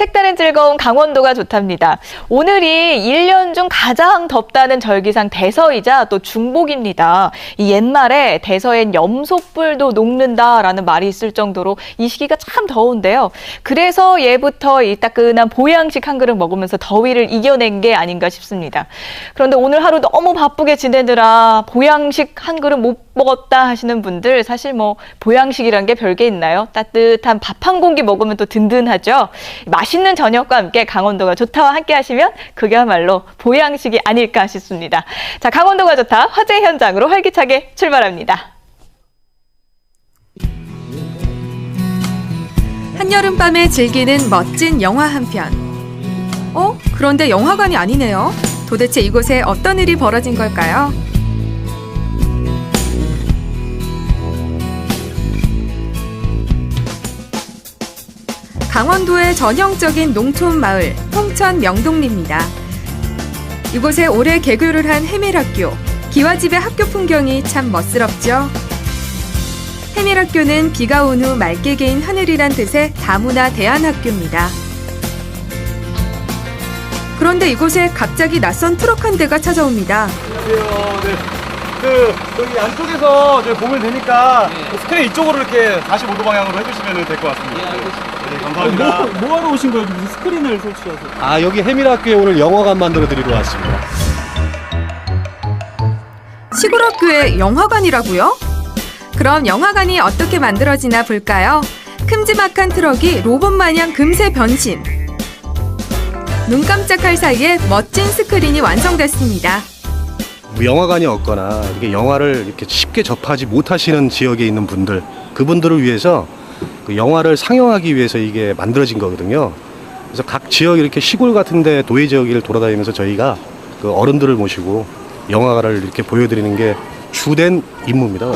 색다른 즐거움 강원도가 좋답니다. 오늘이 1년 중 가장 덥다는 절기상 대서이자 또 중복입니다. 이 옛말에 대서엔 염소뿔도 녹는다라는 말이 있을 정도로 이 시기가 참 더운데요. 그래서 예부터 이 따끈한 보양식 한 그릇 먹으면서 더위를 이겨낸 게 아닌가 싶습니다. 그런데 오늘 하루 너무 바쁘게 지내느라 보양식 한 그릇 못 먹었다 하시는 분들 사실 뭐 보양식이란 게 별게 있나요? 따뜻한 밥 한 공기 먹으면 또 든든하죠. 맛있는 저녁과 함께 강원도가 좋다와 함께 하시면 그게야말로 보양식이 아닐까 싶습니다. 자, 강원도가 좋다 화재 현장으로 활기차게 출발합니다. 한여름밤에 즐기는 멋진 영화 한 편. 어? 그런데 영화관이 아니네요. 도대체 이곳에 어떤 일이 벌어진 걸까요? 강원도의 전형적인 농촌 마을 홍천 명동리입니다. 이곳에 올해 개교를 한 해밀학교. 기와집의 학교 풍경이 참 멋스럽죠. 해밀학교는 비가 온 후 맑게 개인 하늘이란 뜻의 다문화 대안학교입니다. 그런데 이곳에 갑자기 낯선 트럭 한 대가 찾아옵니다. 안녕하세요. 네. 그 여기 안쪽에서 보면 되니까 그 스크린 이쪽으로 이렇게 45도 방향으로 해주시면 될 것 같습니다. 네, 감사합니다. 뭐, 뭐 하러 오신 거예요? 무슨 스크린을 설치하세요? 아 여기 해밀학교에 오늘 영화관 만들어 드리러 왔습니다. 시골 학교에 영화관이라고요? 그럼 영화관이 어떻게 만들어지나 볼까요? 큼지막한 트럭이 로봇 마냥 금세 변신. 눈 깜짝할 사이에 멋진 스크린이 완성됐습니다. 뭐 영화관이 없거나 이렇게 영화를 이렇게 쉽게 접하지 못하시는 지역에 있는 분들 그분들을 위해서 그 영화를 상영하기 위해서 이게 만들어진 거거든요. 그래서 각 지역 이렇게 시골 같은데 도의 지역을 돌아다니면서 저희가 그 어른들을 모시고 영화를 이렇게 보여드리는 게 주된 임무입니다.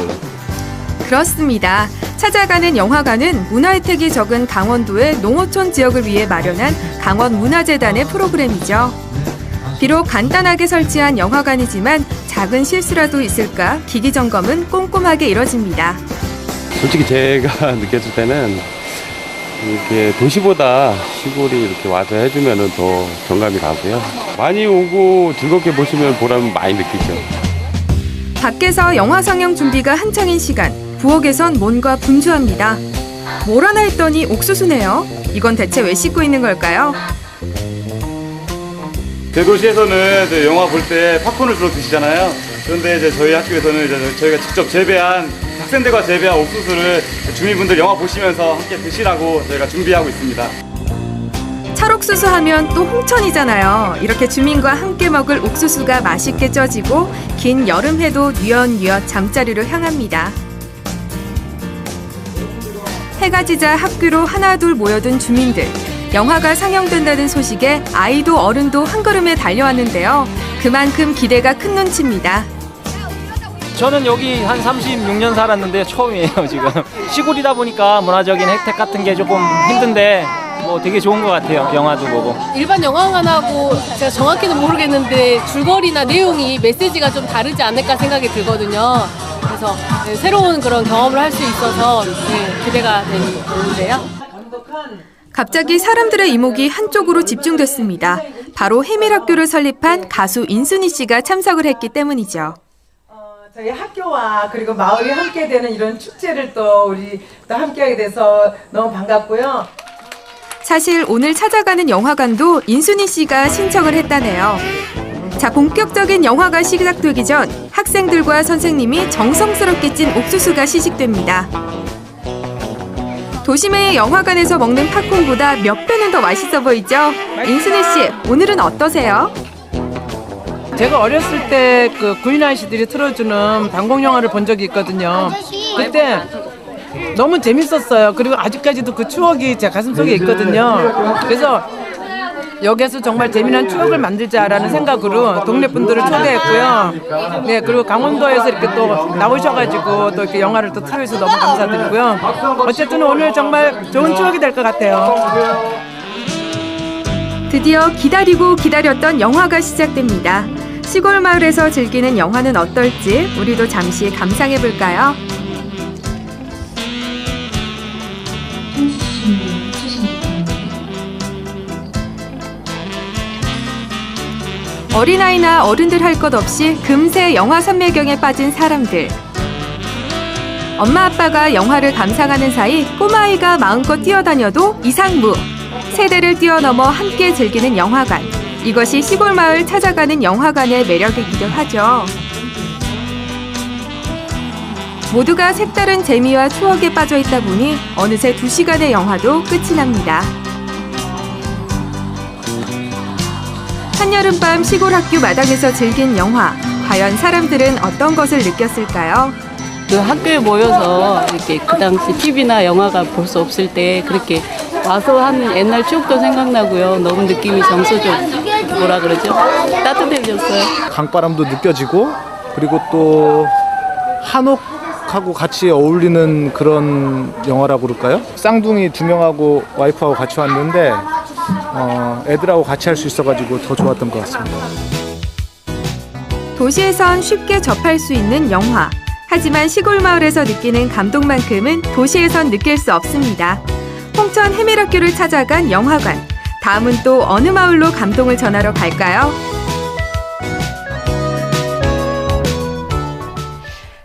그렇습니다. 찾아가는 영화관은 문화 혜택이 적은 강원도의 농어촌 지역을 위해 마련한 강원문화재단의 프로그램이죠. 비록 간단하게 설치한 영화관이지만 작은 실수라도 있을까 기기 점검은 꼼꼼하게 이뤄집니다. 솔직히 제가 느꼈을 때는 이렇게 도시보다 시골이 이렇게 와서 해주면은 더 정감이 가고요. 많이 오고 즐겁게 보시면 보람 많이 느끼죠. 밖에서 영화 상영 준비가 한창인 시간 부엌에선 뭔가 분주합니다. 뭘 하나 했더니 옥수수네요. 이건 대체 왜 씻고 있는 걸까요? 대도시에서는 이제 영화 볼 때 팝콘을 주로 드시잖아요. 그런데 이제 저희 학교에서는 이제 저희가 직접 재배한 학생들과 재배한 옥수수를 주민분들 영화 보시면서 함께 드시라고 저희가 준비하고 있습니다. 찰옥수수 하면 또 홍천이잖아요. 이렇게 주민과 함께 먹을 옥수수가 맛있게 쪄지고 긴 여름해도 뉘엿뉘엿 잠자리로 향합니다. 해가 지자 학교로 하나둘 모여든 주민들. 영화가 상영된다는 소식에 아이도 어른도 한 걸음에 달려왔는데요. 그만큼 기대가 큰 눈치입니다. 저는 여기 한 36년 살았는데 처음이에요 지금 시골이다 보니까 문화적인 혜택 같은 게 조금 힘든데 뭐 되게 좋은 것 같아요 영화도 보고 일반 영화관하고 제가 정확히는 모르겠는데 줄거리나 내용이 메시지가 좀 다르지 않을까 생각이 들거든요. 그래서 네, 새로운 그런 경험을 할 수 있어서 네, 기대가 되는데요. 갑자기 사람들의 이목이 한쪽으로 집중됐습니다. 바로 해밀학교를 설립한 가수 인순이 씨가 참석을 했기 때문이죠. 어, 저희 학교와 그리고 마을이 함께 되는 이런 축제를 또 우리 또 함께하게 돼서 너무 반갑고요. 사실 오늘 찾아가는 영화관도 인순이 씨가 신청을 했다네요. 자, 본격적인 영화가 시작되기 전 학생들과 선생님이 정성스럽게 찐 옥수수가 시식됩니다. 도심의 영화관에서 먹는 팝콘보다 몇 배는 더 맛있어 보이죠? 인순이 씨, 오늘은 어떠세요? 제가 어렸을 때 그 구인 아저씨들이 틀어주는 방공 영화를 본 적이 있거든요. 그때 너무 재밌었어요. 그리고 아직까지도 그 추억이 제 가슴 속에 있거든요. 그래서 여기서 정말 재미난 추억을 만들자라는 생각으로 동네 분들을 초대했고요. 네, 그리고 강원도에서 이렇게 또 나오셔가지고 또 이렇게 영화를 또 틀어주셔서 너무 감사드리고요. 어쨌든 오늘 정말 좋은 추억이 될 것 같아요. 드디어 기다리고 기다렸던 영화가 시작됩니다. 시골 마을에서 즐기는 영화는 어떨지 우리도 잠시 감상해 볼까요? 어린아이나 어른들 할 것 없이 금세 영화 선매경에 빠진 사람들. 엄마 아빠가 영화를 감상하는 사이 꼬마아이가 마음껏 뛰어다녀도 이상무. 세대를 뛰어넘어 함께 즐기는 영화관. 이것이 시골 마을 찾아가는 영화관의 매력이기도 하죠. 모두가 색다른 재미와 추억에 빠져 있다 보니 어느새 두시간의 영화도 끝이 납니다. 한여름밤 시골 학교 마당에서 즐긴 영화. 과연 사람들은 어떤 것을 느꼈을까요? 그 학교에 모여서 이렇게 그 당시 TV나 영화가 볼 수 없을 때 그렇게 와서 하는 옛날 추억도 생각나고요. 너무 느낌이 정서적 뭐라 그러죠? 따뜻해졌어요. 강바람도 느껴지고 그리고 또 한옥하고 같이 어울리는 그런 영화라고 그럴까요? 쌍둥이 두 명하고 와이프하고 같이 왔는데 어, 애들하고 같이 할 수 있어가지고 더 좋았던 것 같습니다. 도시에선 쉽게 접할 수 있는 영화. 하지만 시골 마을에서 느끼는 감동만큼은 도시에선 느낄 수 없습니다. 홍천 해밀학교를 찾아간 영화관. 다음은 또 어느 마을로 감동을 전하러 갈까요?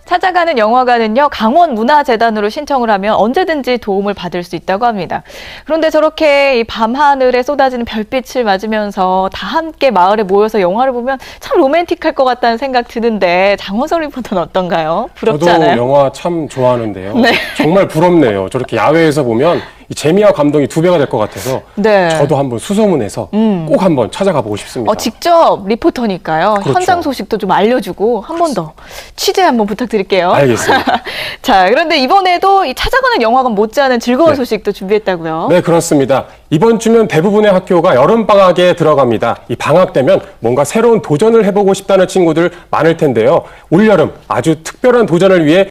찾아가는 영화관은요, 강원 문화재단으로 신청을 하면 언제든지 도움을 받을 수 있다고 합니다. 그런데 저렇게 이 밤하늘에 쏟아지는 별빛을 맞으면서 다 함께 마을에 모여서 영화를 보면 참 로맨틱할 것 같다는 생각 드는데 장원석 리포터는 어떤가요? 부럽지 저도 않아요? 영화 참 좋아하는데요. 네. 정말 부럽네요. 저렇게 야외에서 보면 이 재미와 감동이 두 배가 될 것 같아서 네. 저도 한번 수소문해서 음. 꼭 한번 찾아가 보고 싶습니다. 어, 직접 리포터니까요. 그렇죠. 현장 소식도 좀 알려주고 한 번 더 취재 한번 부탁드릴게요. 알겠습니다. 자, 그런데 이번에도 이 찾아가는 영화관 못지않은 즐거운 네. 소식도 준비했다고요. 네, 그렇습니다. 이번 주면 대부분의 학교가 여름 방학에 들어갑니다. 이 방학 되면 뭔가 새로운 도전을 해보고 싶다는 친구들 많을 텐데요. 올 여름 아주 특별한 도전을 위해